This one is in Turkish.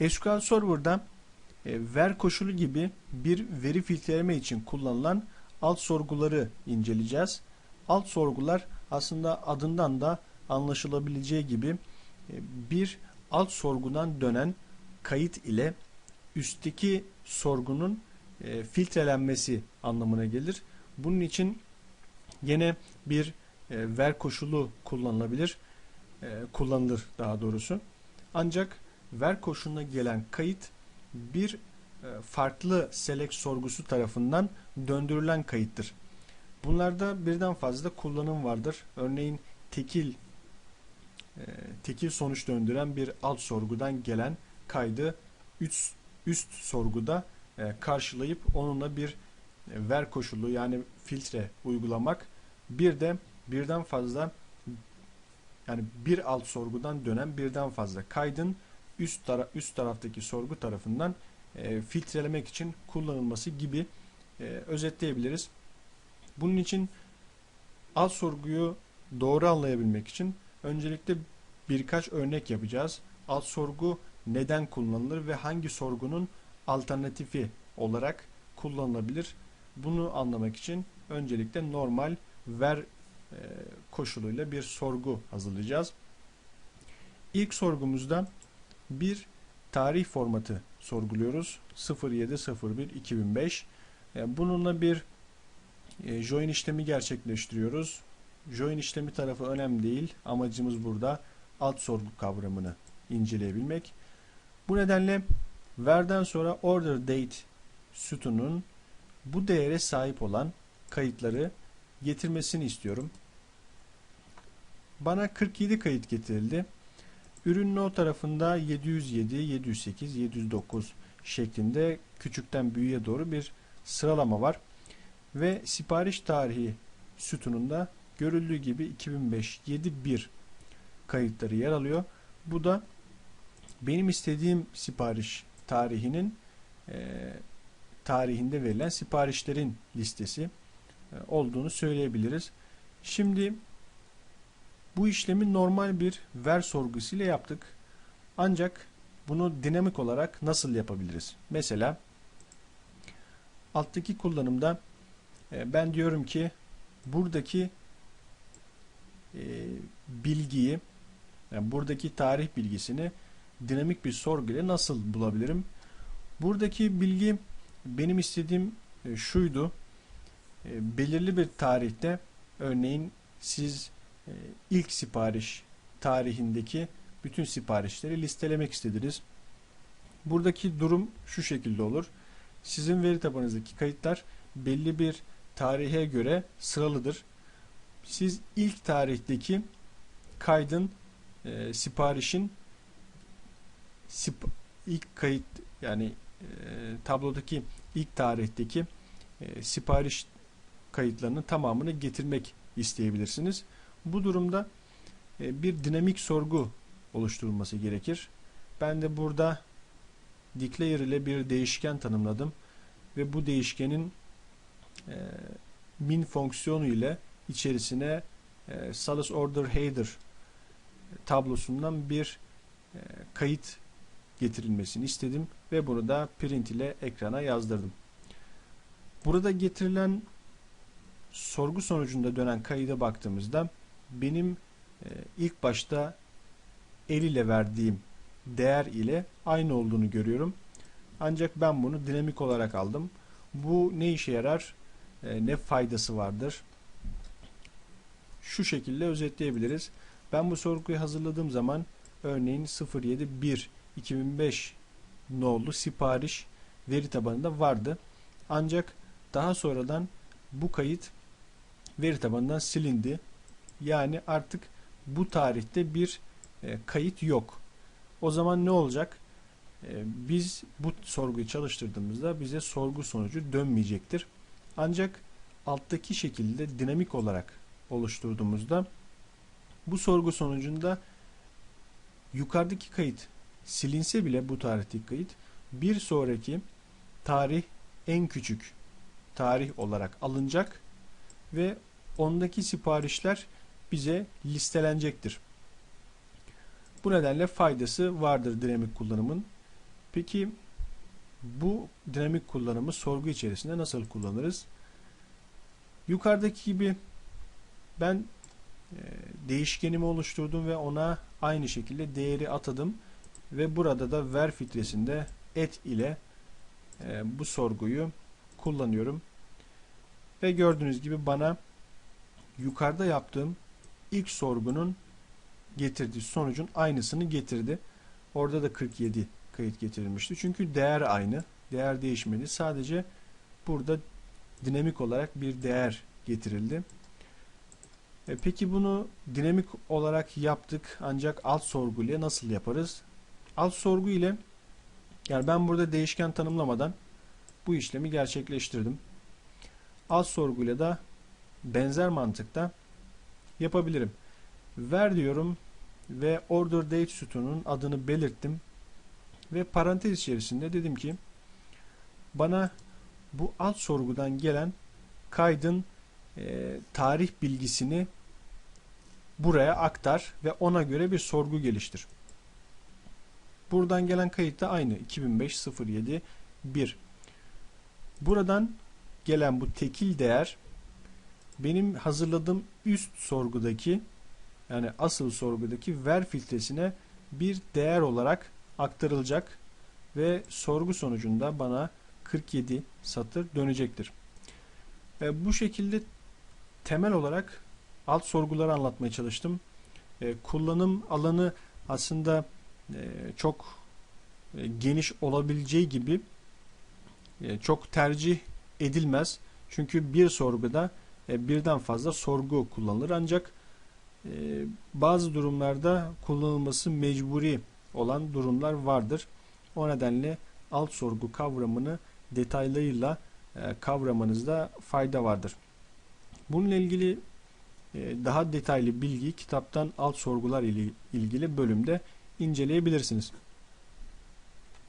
SQL Server'da e, ver koşulu gibi bir veri filtreleme için kullanılan alt sorguları inceleyeceğiz. Alt sorgular aslında adından da anlaşılabileceği gibi e, bir alt sorgudan dönen kayıt ile üstteki sorgunun e, filtrelenmesi anlamına gelir. Bunun için yine bir ver koşulu kullanılabilir. Kullanılır daha doğrusu. Ancak ver koşuluna gelen kayıt bir e, farklı select sorgusu tarafından döndürülen kayıttır. Bunlarda birden fazla kullanım vardır. Örneğin tekil e, tekil sonuç döndüren bir alt sorgudan gelen kaydı üst, üst sorguda e, karşılayıp onunla bir ver koşulu yani filtre uygulamak bir de birden fazla yani bir alt sorgudan dönen birden fazla kaydın üst, tara üst taraftaki sorgu tarafından e, filtrelemek için kullanılması gibi e, özetleyebiliriz. Bunun için alt sorguyu doğru anlayabilmek için öncelikle birkaç örnek yapacağız. Alt sorgu neden kullanılır ve hangi sorgunun alternatifi olarak kullanılabilir? Bunu anlamak için öncelikle normal ver e, koşuluyla bir sorgu hazırlayacağız. İlk sorgumuzda bir tarih formatı sorguluyoruz. 0701-2005. E, bununla bir e, join işlemi gerçekleştiriyoruz. Join işlemi tarafı önemli değil. Amacımız burada alt sorgu kavramını inceleyebilmek. Bu nedenle verden sonra order date sütunun bu değere sahip olan kayıtları getirmesini istiyorum. Bana 47 kayıt getirildi. Ürün no tarafında 707, 708, 709 şeklinde küçükten büyüğe doğru bir sıralama var. Ve sipariş tarihi sütununda görüldüğü gibi 2005 71 kayıtları yer alıyor. Bu da benim istediğim sipariş tarihinin e, tarihinde verilen siparişlerin listesi e, olduğunu söyleyebiliriz. Şimdi bu işlemi normal bir ver sorgusu ile yaptık. Ancak bunu dinamik olarak nasıl yapabiliriz? Mesela alttaki kullanımda e, ben diyorum ki buradaki e, bilgiyi yani buradaki tarih bilgisini dinamik bir sorgu ile nasıl bulabilirim? Buradaki bilgi benim istediğim e, şuydu. belirli bir tarihte örneğin siz ilk sipariş tarihindeki bütün siparişleri listelemek istediniz. Buradaki durum şu şekilde olur. Sizin veri tabanınızdaki kayıtlar belli bir tarihe göre sıralıdır. Siz ilk tarihteki kaydın e, siparişin sip, ilk kayıt yani e, tablodaki ilk tarihteki e, sipariş kayıtlarının tamamını getirmek isteyebilirsiniz. Bu durumda e, bir dinamik sorgu oluşturulması gerekir. Ben de burada declare ile bir değişken tanımladım ve bu değişkenin e, min fonksiyonu ile içerisine e, Salus Order Header tablosundan bir kayıt getirilmesini istedim ve bunu da print ile ekrana yazdırdım. Burada getirilen sorgu sonucunda dönen kayıda baktığımızda benim e, ilk başta el ile verdiğim değer ile aynı olduğunu görüyorum. Ancak ben bunu dinamik olarak aldım. Bu ne işe yarar? E, ne faydası vardır? Şu şekilde özetleyebiliriz. Ben bu sorguyu hazırladığım zaman örneğin 071 2005 nolu sipariş veri tabanında vardı. Ancak daha sonradan bu kayıt veri tabanından silindi. Yani artık bu tarihte bir e, kayıt yok. O zaman ne olacak? E, biz bu sorguyu çalıştırdığımızda bize sorgu sonucu dönmeyecektir. Ancak alttaki şekilde dinamik olarak oluşturduğumuzda bu sorgu sonucunda yukarıdaki kayıt silinse bile bu tarihteki kayıt bir sonraki tarih en küçük tarih olarak alınacak ve ondaki siparişler bize listelenecektir. Bu nedenle faydası vardır dinamik kullanımın. Peki bu dinamik kullanımı sorgu içerisinde nasıl kullanırız? Yukarıdaki gibi ben e, değişkenimi oluşturdum ve ona aynı şekilde değeri atadım ve burada da ver filtresinde et ile e, bu sorguyu kullanıyorum. Ve gördüğünüz gibi bana yukarıda yaptığım ilk sorgunun getirdiği sonucun aynısını getirdi. Orada da 47 kayıt getirilmişti. Çünkü değer aynı. Değer değişmedi. Sadece burada dinamik olarak bir değer getirildi. E peki bunu dinamik olarak yaptık ancak alt sorgu ile nasıl yaparız? Alt sorgu ile yani ben burada değişken tanımlamadan bu işlemi gerçekleştirdim. Alt sorguyla da benzer mantıkta yapabilirim. Ver diyorum ve order date sütunun adını belirttim ve parantez içerisinde dedim ki bana bu alt sorgudan gelen kaydın e, tarih bilgisini buraya aktar ve ona göre bir sorgu geliştir. Buradan gelen kayıt da aynı 2005 07 1. Buradan gelen bu tekil değer benim hazırladığım üst sorgudaki yani asıl sorgudaki ver filtresine bir değer olarak aktarılacak ve sorgu sonucunda bana 47 satır dönecektir. E, bu şekilde temel olarak alt sorguları anlatmaya çalıştım. E, kullanım alanı aslında e, çok e, geniş olabileceği gibi e, çok tercih edilmez. Çünkü bir sorguda birden fazla sorgu kullanılır. Ancak e, bazı durumlarda kullanılması mecburi olan durumlar vardır. O nedenle alt sorgu kavramını detaylarıyla e, kavramanızda fayda vardır. Bununla ilgili e, daha detaylı bilgi kitaptan alt sorgular ile ilgili bölümde inceleyebilirsiniz.